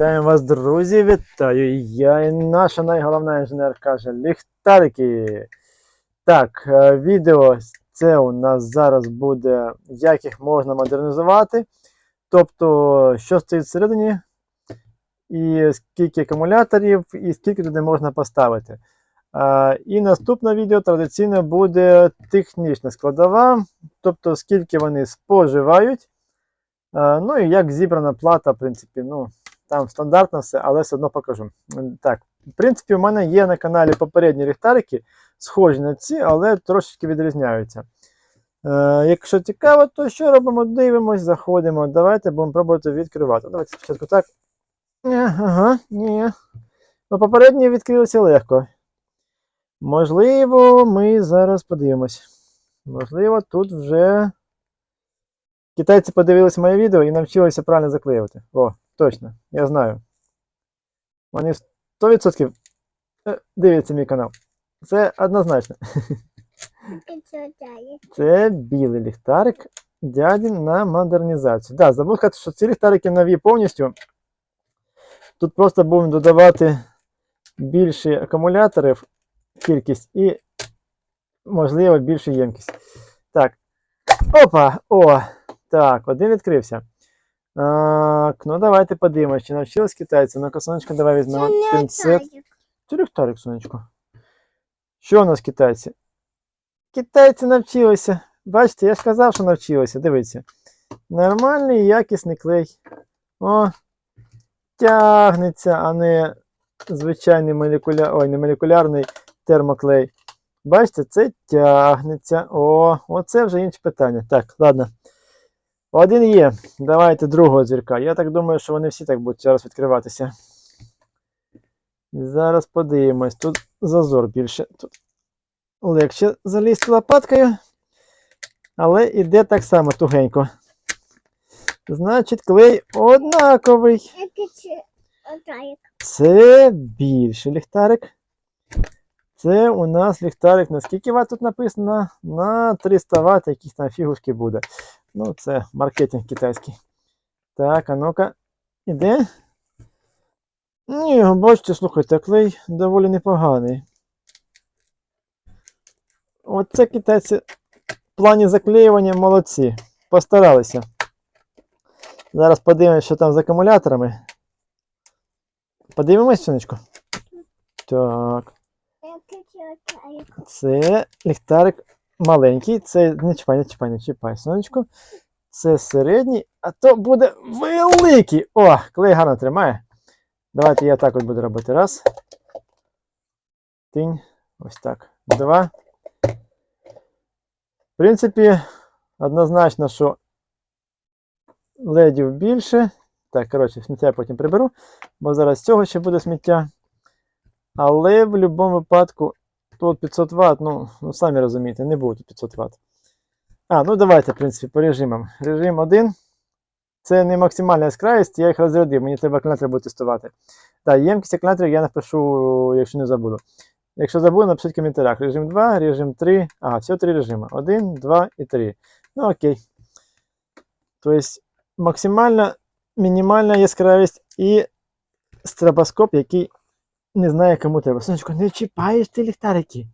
Вітаємо вас, друзі! Вітаю! Я і наша найголовна інженер каже ліхтарики. Так, е, відео це у нас зараз буде, як їх можна модернізувати. Тобто, що стоїть всередині, і скільки акумуляторів, і скільки туди можна поставити. Е, І наступне відео традиційно буде технічна складова, тобто скільки вони споживають. Е, Ну і як зібрана плата, в принципі, ну, там стандартно все, але все одно покажу. Так, в принципі, у мене є на каналі попередні ліхтарики, схожі на ці, але трошечки відрізняються. Е, якщо цікаво, то що робимо? Дивимось, заходимо. Давайте будемо пробувати відкривати. Давайте спочатку так. Е, Ага, ні. Ну, попередні відкрилися легко. Можливо, ми зараз подивимось. Можливо, тут вже. Китайці подивилися моє відео і навчилися правильно заклеювати. О, точно, я знаю. Вони 100% е, дивляться мій канал. Це однозначно. Це білий ліхтарик дяді на модернізацію. Так, да, забув сказати, що ці ліхтарики нові повністю. Тут просто будемо додавати більше акумуляторів, кількість і, можливо, більшу ємкість. Так. Опа! О! Так, один відкрився. Так, ну давайте подивимось, чи навчились китайці. Ну-ка, сонечко, давай візьмемо пінцет. Це ліхтарик, сонечко. Що у нас китайці? Китайці навчилися. Бачите, я ж казав, що навчилися. Дивіться. Нормальний якісний клей. О, тягнеться, а не звичайний молекуляр... Ой, не молекулярний термоклей. Бачите, це тягнеться. О, оце вже інше питання. Так, ладно. Один є. Давайте другого зірка. Я так думаю, що вони всі так будуть зараз відкриватися. Зараз подивимось. Тут зазор більше. Тут легше залізти лопаткою. Але іде так само тугенько. Значить, клей однаковий. Це більший ліхтарик. Це у нас ліхтарик. На скільки ватт тут написано? На 300 Вт, якісь там фігушки буде. Ну, це маркетинг китайський. Так, а ну-ка, іде? Ні, бачите, слухайте, клей доволі непоганий. Оце китайці в плані заклеювання молодці. Постаралися. Зараз подивимось, що там з акумуляторами. Подивимось, сонечко? Так. Це ліхтарик маленький. Це не чіпай, не чіпай, не чіпай, сонечко. Це середній, а то буде великий. О, клей гарно тримає. Давайте я так от буду робити. Раз. Тинь. Ось так. Два. В принципі, однозначно, що ледів більше. Так, коротше, сміття я потім приберу, бо зараз з цього ще буде сміття. Але в будь-якому випадку тут 500 Вт, ну, ну самі розумієте, не буде 500 Вт. А, ну давайте, в принципі, по режимам. Режим 1. Це не максимальна яскравість, я їх розрядив, мені треба акумулятор буде тестувати. Так, ємкість акумуляторів я напишу, якщо не забуду. Якщо забуду, напишіть в коментарях. Режим 2, режим 3. Ага, все три режими. 1, 2 і 3. Ну окей. Тобто максимальна, мінімальна яскравість і стробоскоп, який не знає, кому треба. Сонечко, не чіпаєш ти ліхтарики.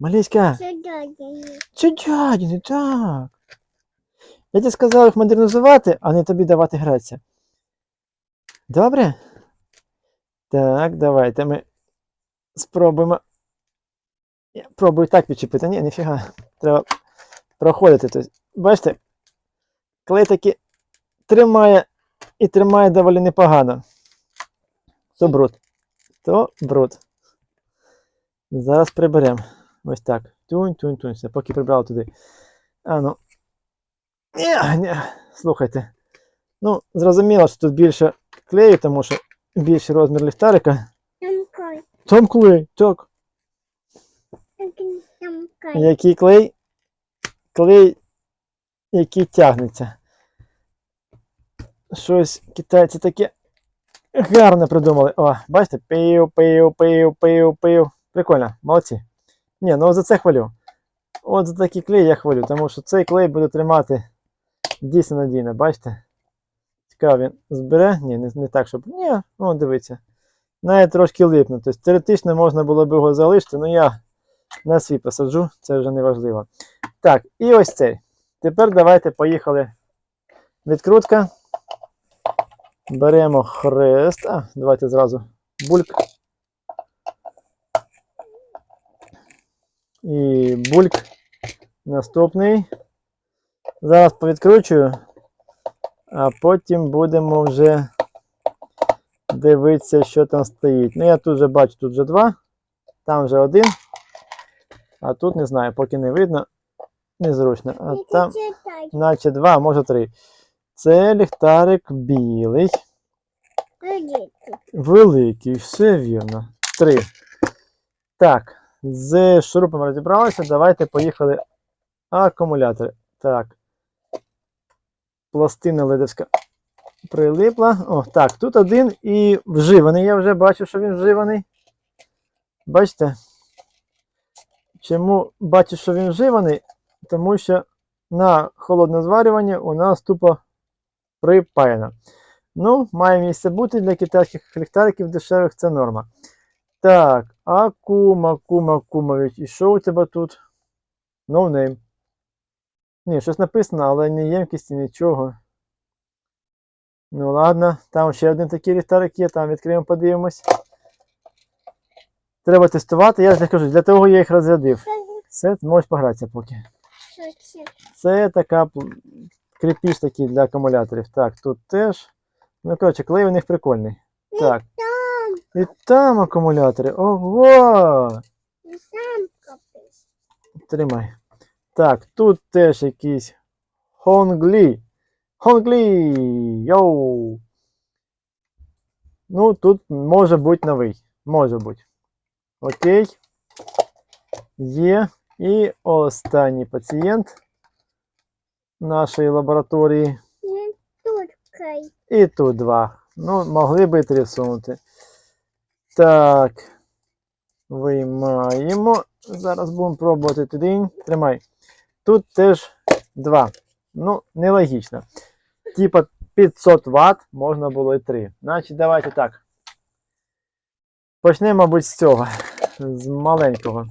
Маліська, це дядя, не так. Я тобі сказав їх модернізувати, а не тобі давати гратися. Добре? Так, давайте ми спробуємо. Я пробую так підчепити. Ні, ніфіга. Треба проходити. Тобто, бачите, клей таки тримає і тримає доволі непогано. То бруд. То бруд. Зараз приберемо. Ось так. Тюнь, тюнь, тюнь. Все, поки прибрав туди. А ну. Ні, ні. Слухайте. Ну, зрозуміло, що тут більше клею, тому що більший розмір ліхтарика. Там клей, так. Який клей? Клей, який тягнеться. Щось китайці таке гарно придумали. О, бачите? Пив, пив, пив, пив, пив. Прикольно, молодці. Ні, ну за це хвалю. От за такий клей я хвалю, тому що цей клей буде тримати дійсно надійно, бачите? Цікаво, він збере? Ні, не, не так, щоб. Ні, ну дивіться. Навіть трошки липне. Тобто теоретично можна було б його залишити, але я на свій посаджу, це вже не важливо. Так, і ось цей. Тепер давайте поїхали. Відкрутка. Беремо хрест. А, давайте зразу бульк. І бульк. Наступний. Зараз повідкручую, а потім будемо вже дивитися, що там стоїть. Ну, я тут вже бачу, тут вже два, там вже один. А тут не знаю, поки не видно. Незручно. А там, наче два, може три. Це ліхтарик білий. Ходіть. Великий, все вірно. Три. Так, з шурупом розібралися. Давайте поїхали. Акумулятори. Так. Пластина ледовська прилипла. О, так, тут один і вживаний. Я вже бачу, що він вживаний. Бачите? Чому бачу, що він вживаний? Тому що на холодне зварювання у нас тупо припаяно. Ну, має місце бути для китайських ліхтариків дешевих це норма. Так, Акума, Кума, Кумович. І що у тебе тут? No name. Ні, щось написано, але ні ємкісті, нічого. Ну ладно, там ще один такий ліхтарик є, там відкриємо, подивимось. Треба тестувати, я ж не кажу, для того я їх розрядив. Все, можеш погратися поки. Це? Це така кріпіш такий для акумуляторів. Так, тут теж. Ну, коротше, клей у них прикольний. Так. І там акумулятори. Ого! Тримай. Так, тут теж якийсь Хонглі. Хонглі! Йоу! Ну, тут може бути новий. Може бути. Окей. Є. І останній пацієнт нашої лабораторії. І тут два. Ну, могли би три всунути. Так. Виймаємо. Зараз будемо пробувати туди. Тримай. Тут теж два. Ну, нелогічно. Типа 500 Вт можна було і 3. Значить, давайте так. Почнемо, мабуть, з цього. З маленького.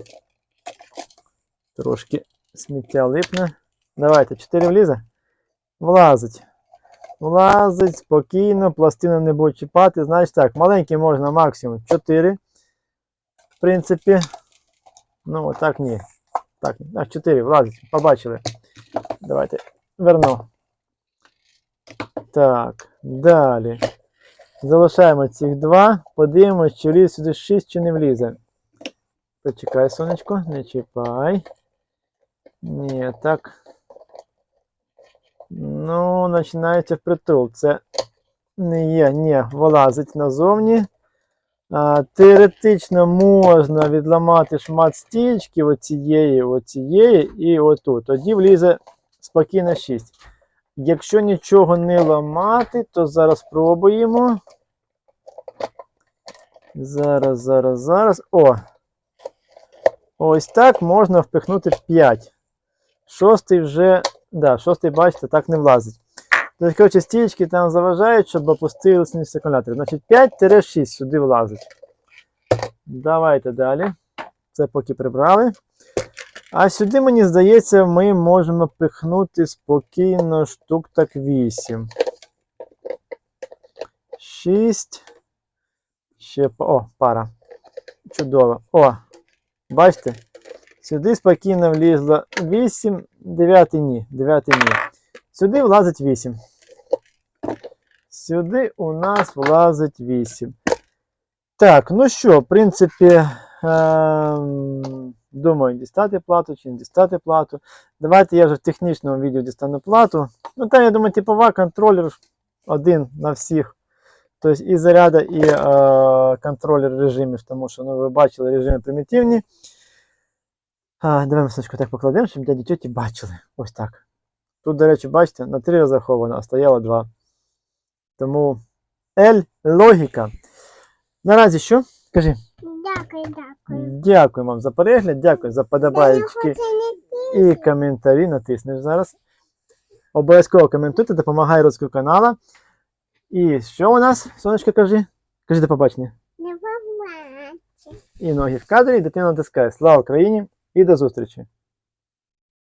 Трошки сміття липне. Давайте, 4 влізе. Влазить. Влазить спокійно, пластину не буде чіпати. Значить так, маленький можна максимум 4. В принципі. Ну, отак ні. Так, а 4 влазить. Побачили. Давайте верну. Так, далі. Залишаємо цих два. Подивимось, чи влізе сюди 6 чи не влізе. Почекай, сонечко, не чіпай. Ні, так. Ну, починається впритул. Це не є, ні, вилазить назовні. А, теоретично можна відламати шмат стічки оцієї, оцієї і отут. Тоді влізе спокійно 6. Якщо нічого не ламати, то зараз спробуємо. Зараз, зараз, зараз. О! Ось так можна впихнути 5. Шостий вже, да, шостий, бачите, так не влазить. Тобто, коротше, стічки там заважають, щоб опустилися акумулятори. Значить, 5-6 сюди влазить. Давайте далі. Це поки прибрали. А сюди, мені здається, ми можемо пихнути спокійно штук так 8. 6. Ще О, пара. Чудово. О, бачите? Сюди спокійно влізло 8, 9 ні, 9 ні. Сюди влазить 8. Сюди у нас влазить 8. Так, ну що, в принципі, ем, думаю, дістати плату чи не дістати плату. Давайте я вже в технічному відео дістану плату. Ну, там, я думаю, типова контролер один на всіх. Тобто і заряда, і е, контролер режимів, тому що ну, ви бачили режими примітивні. А, давай мисочку так покладемо, щоб дяді тьоті бачили. Ось так. Тут, до речі, бачите, на 3 розраховано, а стояло 2. Тому L логіка. Наразі що? Кажи. Дякую, дякую. Дякую вам за перегляд, дякую за подобаєчки і коментарі. Натиснеш зараз. Обов'язково коментуйте, допомагай розвитку каналу. І що у нас? Сонечко, кажи. Кажи до побачення. І ноги в кадрі, і дитина натискає. Слава Україні і до зустрічі!